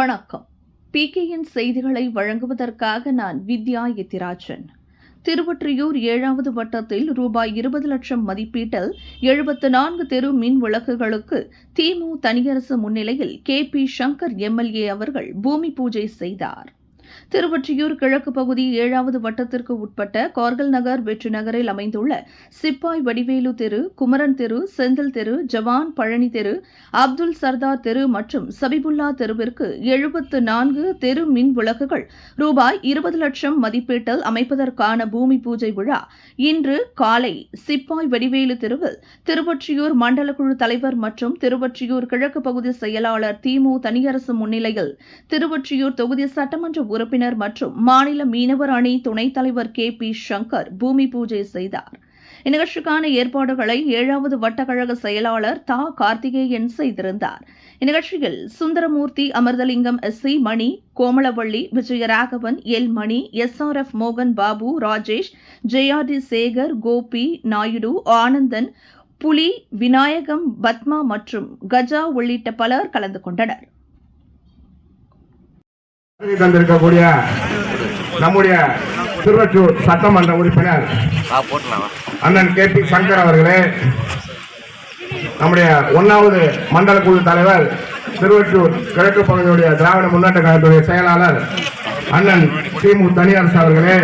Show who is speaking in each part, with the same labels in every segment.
Speaker 1: வணக்கம். பிகேஎன் செய்திகளை வழங்குவதற்காக நான் வித்யா எத்திராஜன். திருவொற்றியூர் ஏழாவது வட்டத்தில் ரூபாய் இருபது லட்சம் மதிப்பீட்டில் எழுபத்து நான்கு தெரு மின் விளக்குகளுக்கு திமு தனியரசு முன்னிலையில் கே பி சங்கர் எம்எல்ஏ அவர்கள் பூமி பூஜை செய்தார். திருவொற்றியூர் கிழக்கு பகுதி ஏழாவது வட்டத்திற்கு உட்பட்ட கார்கல் நகர் வெற்றி நகரில் அமைந்துள்ள சிப்பாய் வடிவேலு தெரு குமரன் தெரு செந்தில் தெரு ஜவான் பழனி தெரு அப்துல் சர்தார் தெரு மற்றும் சபிபுல்லா தெருவிற்கு எழுபத்து நான்கு தெரு மின் விளக்குகள் ரூபாய் இருபது லட்சம் மதிப்பீட்டில் அமைப்பதற்கான பூமி பூஜை விழா இன்று காலை சிப்பாய் வடிவேலு தெருவில் திருவொற்றியூர் மண்டல குழு தலைவர் மற்றும் திருவொற்றியூர் கிழக்கு பகுதி செயலாளர் திமு தனியரசு முன்னிலையில் திருவொற்றியூர் தொகுதி சட்டமன்ற உறுப்பினர் மற்றும் மாநில மீனவர் அணி துணைத் தலைவர் கே. பி. சங்கர் பூமி பூஜை செய்தார். இந்நிகழ்ச்சிக்கான ஏற்பாடுகளை ஏழாவது வட்டக்கழக செயலாளர் தா. கார்த்திகேயன் செய்திருந்தார். இந்நிகழ்ச்சியில் Sundaramoorthy Amirthalingam S. C. Mani Komalavalli Vijayaraghavan L. Mani S. R. F. மோகன் பாபு ராஜேஷ் ஜேஆர்டி சேகர் கோபி நாயுடு ஆனந்தன் புலி விநாயகம் பத்மா மற்றும் கஜா உள்ளிட்ட பலர் கலந்து கொண்டனர்.
Speaker 2: தந்திருக்கக்கூடிய நம்முடைய திருவற்றூர் சட்டமன்ற உறுப்பினர் அண்ணன் கே பி சங்கர் அவர்களே நம்முடைய ஒன்னாவது மண்டல குழு தலைவர் திருவற்றூர் கிழக்கு பகுதியுடைய திராவிட முன்னேற்ற கழகத்துடைய செயலாளர் அண்ணன் திமு தனியரசு அவர்களே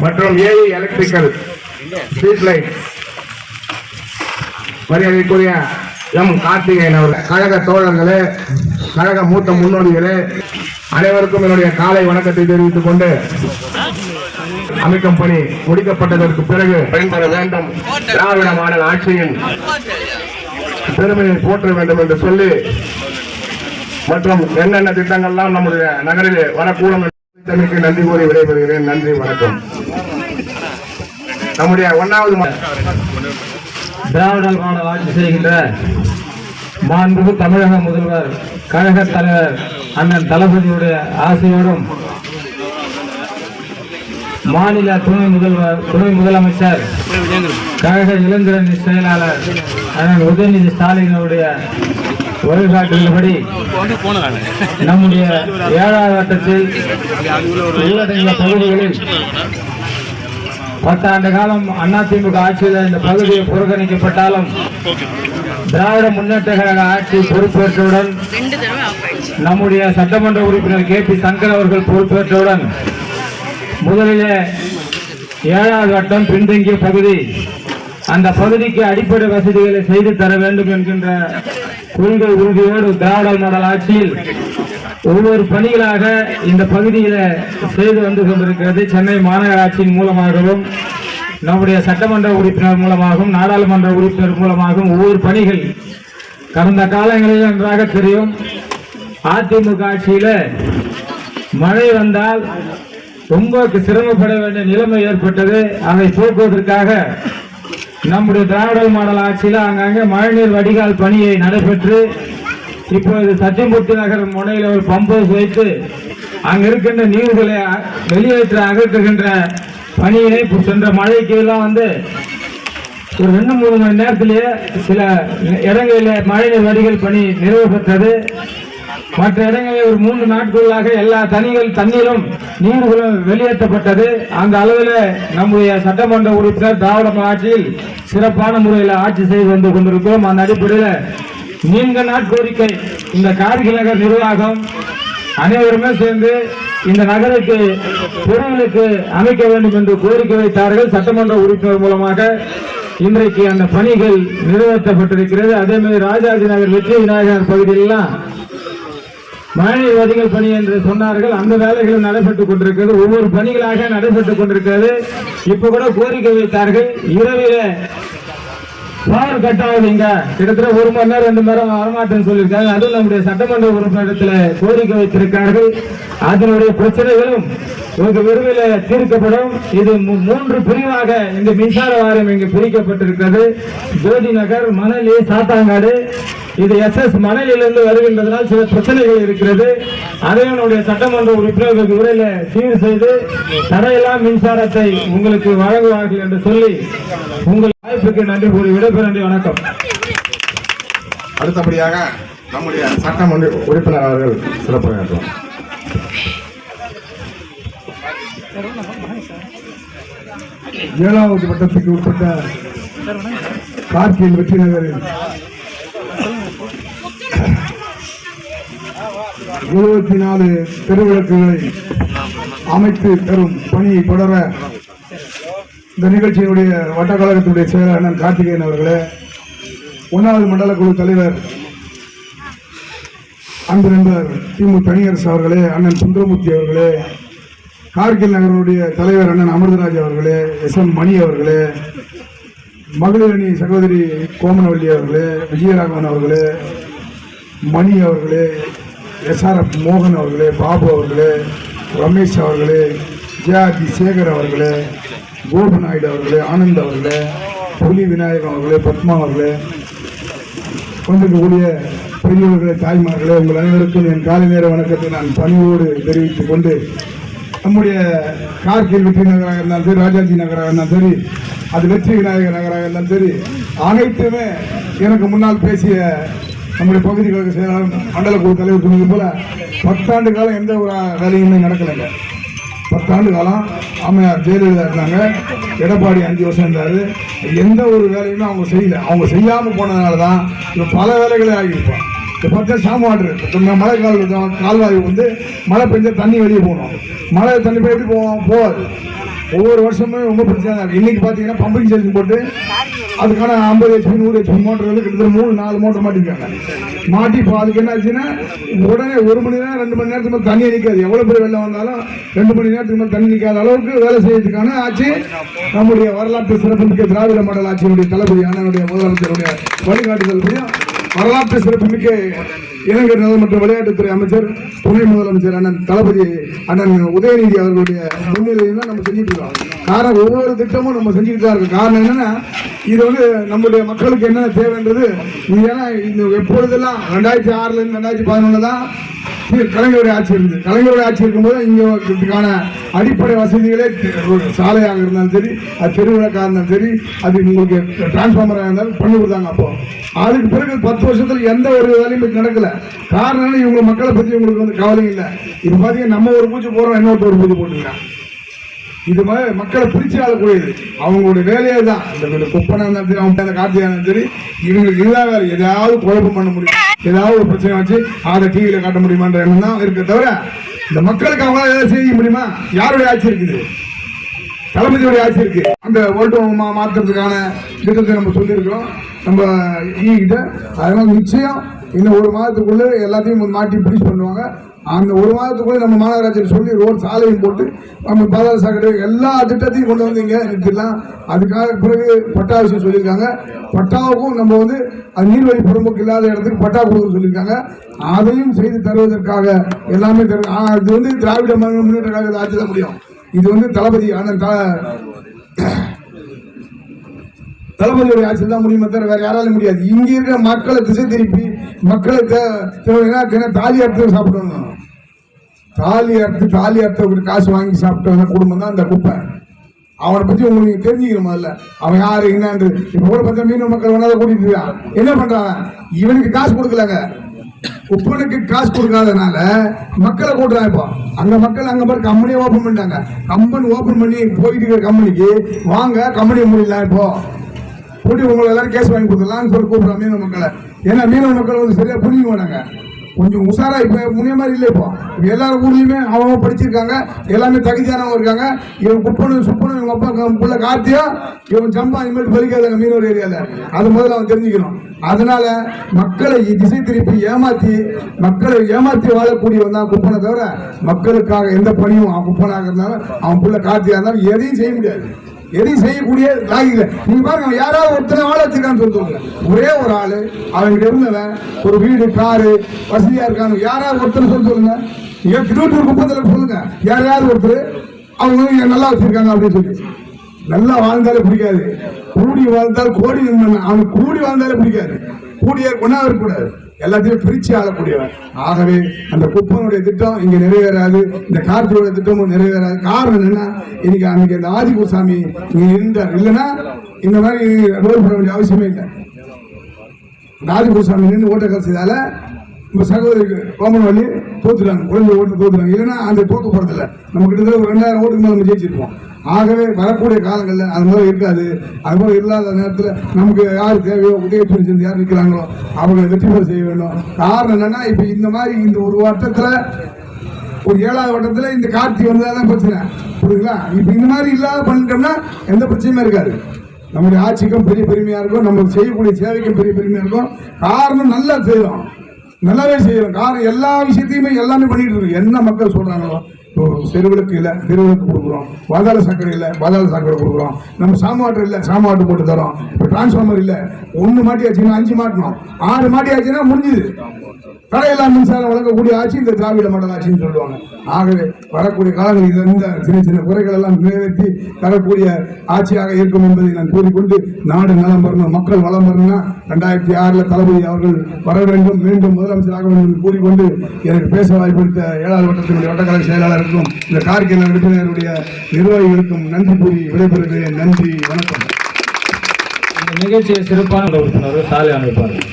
Speaker 2: மற்றும் ஏஇ எலக்ட்ரிக்கல் ஸ்ட்ரீட் லைட் மரியாதைக்குரிய எம். கார்த்திகேயன் அவர்கள் கழக தோழர்களே கழக மூத்த முன்னோடிகளே அனைவருக்கும் என்னுடைய காலை வணக்கத்தை தெரிவித்துக் கொண்டு அமைக்கும் பணி முடிக்கப்பட்டதற்கு பிறகு பயன்பெற வேண்டும் திராவிட மாடல் ஆட்சியின் பெருமையை போற்ற வேண்டும் என்று சொல்லி மற்றும் என்னென்ன திட்டங்கள்லாம் நம்முடைய நகரிலே வரக்கூடும் என்பதற்கு நன்றி கூறி விடைபெறுகிறேன். நன்றி வணக்கம். நம்முடைய ஒன்னாவது
Speaker 3: திராவிட மாடல் ஆட்சி செய்கின்ற மாண்புமிகு தமிழக முதல்வர் கழக தலைவர் அண்ணன் தளபதியுடைய ஆசையோடும் மாநில துணை முதல்வர் துணை முதலமைச்சர் கழக இளைஞரணி செயலாளர் அண்ணன் உதயநிதி ஸ்டாலினுடைய வழிகாட்டுதல்படி நம்முடைய ஏழாவது வட்டத்தில் பகுதிகளில் பத்தாண்டு காலம் அதிமுக ஆட்சியில் இந்த பகுதியை புறக்கணிக்கப்பட்டாலும் திராவிட முன்னேற்ற கழக ஆட்சி பொறுப்பேற்றவுடன் நம்முடைய சட்டமன்ற உறுப்பினர் கே பி சங்கர் அவர்கள் பொறுப்பேற்றவுடன் முதலிலே ஏழாவது வட்டம் பின்தங்கிய பகுதி அந்த பகுதிக்கு அடிப்படை வசதிகளை செய்து தர வேண்டும் என்கின்ற கொள்கை உறுதியோடு திராவிட மாடல் ஆட்சியில் ஒவ்வொரு பணிகளாக இந்த பகுதியில செய்து வந்து கொண்டிருக்கிறது. சென்னை மாநகராட்சியின் மூலமாகவும் நம்முடைய சட்டமன்ற உறுப்பினர் மூலமாகவும் நாடாளுமன்ற உறுப்பினர் மூலமாகவும் ஒவ்வொரு பணிகள் கடந்த காலங்களில் நன்றாக தெரியும். அதிமுக ஆட்சியில் மழை வந்தால் ரொம்ப சிரமப்பட வேண்டிய நிலைமை ஏற்பட்டது. அதை போக்குவதற்காக நம்முடைய திராவிட மாடல் ஆட்சியில் அங்கங்கே மழைநீர் வடிகால் பணியை நடைபெற்று இப்பொழுது சத்தியமூர்த்தி நகர் முனையில் ஒரு பம்பு வைத்து அங்க இருக்கின்ற நீர்களை வெளியேற்ற அகற்றுகின்ற பணியினை சென்ற மழைக்கு எல்லாம் வந்து ஒரு ரெண்டு மூணு மணி நேரத்திலேயே சில இடங்களில் மழைநீர் வடிகள் பணி நிறைவு பெற்றது. மற்ற இடங்களில் ஒரு மூன்று நாட்களாக எல்லா தனிகள் தண்ணீரும் நீர்களும் வெளியேற்றப்பட்டது. அந்த அளவில் நம்முடைய சட்டமன்ற உறுப்பினர் திராவிட ஆட்சியில் சிறப்பான முறையில் ஆட்சி செய்து வந்து கொண்டிருக்கிறோம். அந்த அடிப்படையில் நீண்ட நாட்கோரிக்கை இந்த கார்கில் நகர் நிர்வாகம் அனைவருமே சேர்ந்து இந்த நகருக்கு பொருளுக்கு அமைக்க வேண்டும் என்று கோரிக்கை வைத்தார்கள். சட்டமன்ற உறுப்பினர் மூலமாக இன்றைக்கு அந்த பணிகள் நிறைவேற்றப்பட்டிருக்கிறது. அதே மாதிரி ராஜாஜி நகர் வெற்றி விநாயகர் பகுதியிலெல்லாம் மழைநீர் பணி என்று சொன்னார்கள். அந்த வேலைகளும் நடைபெற்றுக் கொண்டிருக்கிறது. ஒவ்வொரு பணிகளாக நடைபெற்றுக் கொண்டிருக்கிறது. இப்ப கூட கோரிக்கை வைத்தார்கள். இரவில பார் கட் ஆகுதுங்க. கிட்டத்தட்ட ஒரு மணி நேரம் ரெண்டு மணி நேரம் வரமாட்டேன்னு சொல்லியிருக்காங்க. அதுவும் நம்முடைய சட்டமன்ற உறுப்பினரிடத்துல கோரிக்கை வைத்திருக்கார்கள் அதனுடைய பிரச்சனைகளும் வெகு விரைவில் தீர்க்கப்படும். இது மூன்று பிரிவாக இந்த மின்சார வாரியம் இங்கு பிரிக்கப்பட்டிருக்கிறது. ஜோதி நகர் மணலி சாத்தாங்காடு. இது எஸ் எஸ் மணலிலிருந்து வருகின்றதனால் சில பிரச்சனைகள் இருக்கிறது. அதையும் சட்டமன்ற உறுப்பினர்கள் உரையில விரைவில் சீர் செய்து தடையில்லா மின்சாரத்தை உங்களுக்கு வழங்குவார்கள் என்று சொல்லி உங்கள் வாய்ப்புக்கு நன்றி கூறி நன்றி வணக்கம்.
Speaker 2: அடுத்தபடியாக நம்முடைய சட்டமன்ற உறுப்பினர் அவர்கள் சிறப்புரையாற்றுவார்
Speaker 4: ஏழாவது வட்டத்துக்கு உட்பட்ட கார்கில் வெற்றி நகரில் இருபத்தி நாலு தெருவிளக்குகளை அமைத்து தரும் பணியை தொடர இந்த நிகழ்ச்சியினுடைய வட்டக்கழகத்தினுடைய செயலர் அண்ணன் கார்த்திகேயன் அவர்களே ஒன்றாவது மண்டல குழு தலைவர் அன்பு நண்பர் திமு தனியரசு அவர்களே அண்ணன் சுந்தரமூர்த்தி அவர்களே கார்கில் நகருடைய தலைவர் அண்ணன் அமிர்தராஜ் அவர்களே எஸ் எம் மணி அவர்களே மகளிர் அணி சகோதரி கோமனவல்லி அவர்களே விஜயராகவன் அவர்களே மணி அவர்களே எஸ்ஆர்எஃப் மோகன் அவர்களே பாபு அவர்களே ரமேஷ் அவர்களே ஜேஆர்டி சேகர் அவர்களே கோபு நாயுடு அவர்களே ஆனந்த் அவர்களே புலி விநாயகம் அவர்களே பத்மா அவர்களே வந்திருக்கக்கூடிய பெரியவர்களே தாய்மார்களே உங்கள் அனைவருக்கும் என் காலை நேர வணக்கத்தை நான் பணிவோடு தெரிவித்துக் கொண்டு நம்முடைய கார்கில் வெற்றி நகராக இருந்தாலும் சரி ராஜாஜி நகராக இருந்தாலும் சரி அது வெற்றி விநாயகர் நகராக இருந்தாலும் சரி அனைத்துமே எனக்கு முன்னால் பேசிய நம்முடைய பகுதி செயலாளர் மண்டல குழு தலைவர் சொன்னது போல பத்தாண்டு காலம் எந்த ஒரு வேலையுமே நடக்கலைங்க. பத்தாண்டு காலம் அம்மையார் ஜெயலலிதா இருந்தாங்க. எடப்பாடி அஞ்சு வருஷம் இருந்தார். எந்த ஒரு வேலையுமே அவங்க செய்யல. அவங்க செய்யாமல் போனதுனால தான் இப்போ பல வேலைகளே ஆகியிருப்போம் இப்போ பார்த்தா சாம வாட்டர் மழை கால கால்வாய் வந்து மழை பெஞ்சா தண்ணி வெளியே போகணும். மழை தண்ணி போய் எப்படி போவோம்? போகாது. ஒவ்வொரு வருஷமும் ரொம்ப பிரச்சனை இன்னைக்கு பார்த்தீங்கன்னா பம்பிங் ஸ்டேஷன் போட்டு அதுக்கான ஐம்பது ஹெச்பி நூறு ஹெச்பி மோட்டர்கள் வந்து கிட்டத்தட்ட மூணு நாலு மோட்டர் மாட்டிருக்காங்க. மாட்டி இப்போ அதுக்கு என்ன ஆச்சுன்னா உடனே ஒரு மணி நேரம் ரெண்டு மணி நேரத்துக்கு மேலே தண்ணி நிற்காது எவ்வளோ பெரிய வெள்ளம் வந்தாலும் ரெண்டு மணி நேரத்துக்கு மேலே தண்ணி நிற்காத அளவுக்கு வேலை செய்யறதுக்கான ஆட்சி நம்முடைய வரலாற்று சிறப்புமிக்க திராவிட மாடல் ஆட்சியினுடைய தளபதி அண்ணனுடைய முதலமைச்சருடைய வழிகாட்டுதல் வரலாற்று சிறப்புமிக்க இளைஞர் நலன் மற்றும் விளையாட்டுத்துறை அமைச்சர் துணை முதலமைச்சர் அண்ணன் தளபதி அண்ணன் உதயநிதி அவர்களுடைய முன்னிலையில் தான் நம்ம செஞ்சுட்டு இருக்கோம். காரணம் ஒவ்வொரு திட்டமும் நம்ம செஞ்சுட்டு தான் இருக்கோம். காரணம் என்னன்னா இது வந்து நம்முடைய மக்களுக்கு என்ன தேவைன்றது ஏன்னா இந்த எப்பொழுதெல்லாம் ரெண்டாயிரத்தி ஆறுல இருந்து ரெண்டாயிரத்தி பதினொன்று தான் கலைஞருடைய ஆட்சி இருந்தது. கலைஞருடைய ஆட்சி இருக்கும்போது இங்கே இதுக்கான அடிப்படை வசதிகளே சாலையாக இருந்தாலும் சரி அது தெருவிளக்காக இருந்தாலும் சரி அது உங்களுக்கு டிரான்ஸ்ஃபார்மராக இருந்தாலும் பண்ணி கொடுத்தாங்க அப்போ. அதுக்கு பிறகு பத்து வருஷத்துல எந்த ஒரு வேலையும் இப்ப நடக்கல. காரணம் இவங்க மக்களை பத்தி உங்களுக்கு வந்து கவலை இல்லை. இது பாத்தீங்கன்னா நம்ம ஒரு பூச்சி போடுறோம் இன்னொருத்தர் ஒரு பூச்சி போட்டுருக்கான் இது மாதிரி மக்களை பிரிச்சு ஆளக்கூடியது. அவங்களுடைய வேலையே தான் இந்த இந்த இருந்தாலும் சரி அவங்க அந்த இருந்தாலும் சரி இவங்களுக்கு இதுதான் வேலை. எதாவது குழப்பம் பண்ண முடியும். ஏதாவது ஒரு பிரச்சனை வச்சு அதை டிவியில காட்ட முடியுமான்ற எண்ணம் தான் இருக்க தவிர இந்த மக்களுக்கு அவங்களால ஏதாவது செய்ய முடியுமா? யாருடைய ஆட்சி இருக்குது? தளபதியுடைய ஆட்சி இருக்கு. அந்த ஓட்டம் மா மாற்றுறதுக்கான திட்டத்தை நம்ம சொல்லியிருக்கிறோம். நம்ம ஈகிட்ட அதனால நிச்சயம் இன்னும் ஒரு மாதத்துக்குள்ளே எல்லாத்தையும் மாட்டி பிடிச்சு பண்ணுவாங்க. அந்த ஒரு மாதத்துக்குள்ளே நம்ம மாநகராட்சியில் சொல்லி ரோடு சாலையும் போட்டு நம்ம பாதாள சாக்கடை எல்லா திட்டத்தையும் கொண்டு வந்து இங்கே நிறுத்திடலாம். அதுக்காக பிறகு பட்டா விஷயம் சொல்லியிருக்காங்க. பட்டாவுக்கும் நம்ம வந்து அது நீர்வழி புறம்போக்கு இல்லாத இடத்துக்கு பட்டா கொடுக்க சொல்லியிருக்காங்க. அதையும் செய்து தருவதற்காக எல்லாமே தரு இது வந்து திராவிட முன்னேற்ற கழகத்தை ஆட்சி தான் முடியும். இது வந்து தளபதி ஆனால் த தளபதியுடைய ஆட்சியில் தான் முடியுமே தவிர வேற யாராலும் முடியாது. இங்க இருக்கிற மக்களை திசை திருப்பி மக்களை தாலி அறுத்து சாப்பிடணும். தாலி அறுத்து தாலி அறுத்த காசு வாங்கி சாப்பிட்ட குடும்பம் தான் அந்த குப்பை. அவனை பத்தி உங்களுக்கு தெரிஞ்சுக்கணும் முதல்ல அவன் யாரு என்னன்னு? இப்ப கூட பார்த்தா மீனவ மக்கள் ஒன்னாத கூட்டிட்டு இருக்கான் என்ன பண்றான் இவனுக்கு காசு கொடுக்கலங்க. உப்பனுக்கு காசு கொடுக்காதனால மக்களை கூட்டுறான் இப்போ. அங்க மக்கள் அங்க பாரு கம்பெனியை ஓபன் பண்ணிட்டாங்க. கம்பெனி ஓபன் பண்ணி போயிட்டு இருக்கிற கம்பெனிக்கு வாங்க கம்பெனி முடியலாம் இப்போ. கூட்டி உங்களை எல்லாரும் கேஸ் வாங்கி கொடுத்துடலாம்னு சொல்லி கூப்பிடுற மீனவ மக்களை. ஏன்னா மீனவ மக்கள் வந்து சரியா புரிஞ்சுக்க மாட்டாங்க. கொஞ்சம் உஷாரா இப்போ முன்னே மாதிரி இல்லை இப்போ. எல்லா எல்லாரும் அவங்க படிச்சிருக்காங்க. எல்லாமே தகுதியானவங்க இருக்காங்க. இவன் குப்பனும் சுப்பனும் இவங்க அப்பா பிள்ளை கார்த்தியா இவன் சம்பா இனிமேல் பலிக்காதாங்க மீனவர் ஏரியாவில் அது முதல்ல அவன் தெரிஞ்சுக்கணும். அதனால மக்களை திசை திருப்பி ஏமாத்தி மக்களை ஏமாத்தி வாழக்கூடியவன் தான் குப்பனை தவிர மக்களுக்காக எந்த பணியும் அவன் குப்பனாக இருந்தாலும் அவன் பிள்ளை கார்த்தியா இருந்தாலும் எதையும் செய்ய முடியாது. எதையும் செய்யக்கூடிய லாகில நீங்க பாருங்க யாராவது ஒருத்தனை வாழ வச்சிருக்கான்னு சொல்லுவாங்க ஒரே ஒரு ஆளு அவன்கிட்ட இருந்தவன் ஒரு வீடு காரு வசதியா இருக்கான்னு யாராவது ஒருத்தர் சொல்ல சொல்லுங்க. நீங்க திருவள்ளூர் குப்பத்தில் சொல்லுங்க. யாரையாவது ஒருத்தர்? அவங்க நல்லா வச்சிருக்காங்க அப்படின்னு சொல்லி. நல்லா வாழ்ந்தாலே பிடிக்காது. கூடி வாழ்ந்தால் கோடி நண்பன். அவன் கூடி வாழ்ந்தாலே பிடிக்காது. கூடிய கொண்டாட கூடாது. எல்லாத்தையும் பிரிச்சு ஆளக்கூடியவர். ஆகவே அந்த குப்பனுடைய திட்டம் இங்க நிறைவேறாது இந்த கார்த்தியோட திட்டமும் நிறைவேறாது. காரணம் என்னன்னா இன்னைக்கு அன்னைக்கு அந்த ஆதிகுசாமி இங்க இருந்தார். இல்லைன்னா இந்த மாதிரி ரோல் பண்ண வேண்டிய அவசியமே இல்லை. ராஜகுருசாமி நின்று ஓட்ட செய்தால நம்ம சகோதரிக்கு கோமன் வழி தோத்துறாங்க குழந்தை ஓட்டு தோத்துறாங்க இல்லைன்னா அந்த தோக்க போறதில்ல. நம்ம கிட்டத்தட்ட ஒரு ரெண்டாயிரம் ஓட்டுக்கு மேலே நம்ம ஜெயிச்சிருப்போம். ஆகவே வரக்கூடிய காலங்களில் அது மாதிரி இருக்காது. அது மாதிரி இல்லாத நேரத்தில் நமக்கு யார் தேவையோ உதவி பிரிச்சிருந்து யார் நிற்கிறாங்களோ அவங்களை வெற்றி பெற செய்ய வேண்டும். காரணம் என்னன்னா இப்போ இந்த மாதிரி இந்த ஒரு வட்டத்தில் ஒரு ஏழாவது வட்டத்தில் இந்த காட்சி வந்ததாதான் பிரச்சனை. புரியுதுங்களா? இப்போ இந்த மாதிரி இல்லாத பண்ணிட்டோம்னா எந்த பிரச்சனையுமே இருக்காது. நம்முடைய ஆட்சிக்கும் பெரிய பெருமையாக இருக்கும். நம்ம செய்யக்கூடிய சேவைக்கும் பெரிய பெருமையாக இருக்கும். காரணம் நல்லா செய்யறோம் நல்லாவே செய்யறோம் காரணம் எல்லா விஷயத்தையுமே எல்லாமே பண்ணிட்டு இருக்கோம் என்ன மக்கள் சொல்றாங்களோ தெருவிளக்கு இல்லை தெருவிளக்கு கொடுக்குறோம். பாதாள சக்கரை இல்லை பாதாள சக்கரை கொடுக்குறோம். நம்ம சாமாட்டு இல்லை சாமாட்டு போட்டு தரோம். இப்போ டிரான்ஸ்ஃபார்மர் இல்லை ஒன்று மாட்டியாச்சுன்னா அஞ்சு மாட்டணும். ஆறு மாட்டியாச்சுன்னா முடிஞ்சுது. கடையெல்லாம் மின்சாரம் வழங்கக்கூடிய ஆட்சி இந்த திராவிட மண்டல ஆட்சின்னு சொல்லுவாங்க. ஆகவே வரக்கூடிய காலங்களில் இது இந்த சின்ன சின்ன குறைகள் எல்லாம் நிறைவேற்றி தரக்கூடிய ஆட்சியாக இருக்கும் என்பதை நான் கூறிக்கொண்டு நாடு நலம் வரணும் மக்கள் வளம் வரணும்னா ரெண்டாயிரத்தி ஆறில் தளபதி அவர்கள் வர வேண்டும் மீண்டும் முதலமைச்சராக வேண்டும் என்று கூறிக்கொண்டு எனக்கு பேச வாய்ப்பளித்த ஏழாவது வட்டத்தினுடைய வட்டக்கலை மற்றும் இந்த கார்கில் உறுப்பினருடைய நிர்வாகிகளுக்கும் நன்றி கூறி விடைபெறுகிறேன். நன்றி வணக்கம்.
Speaker 3: இந்த நிகழ்ச்சியை சிறப்பான உறுப்பினர் சாலை அமைப்பார்கள்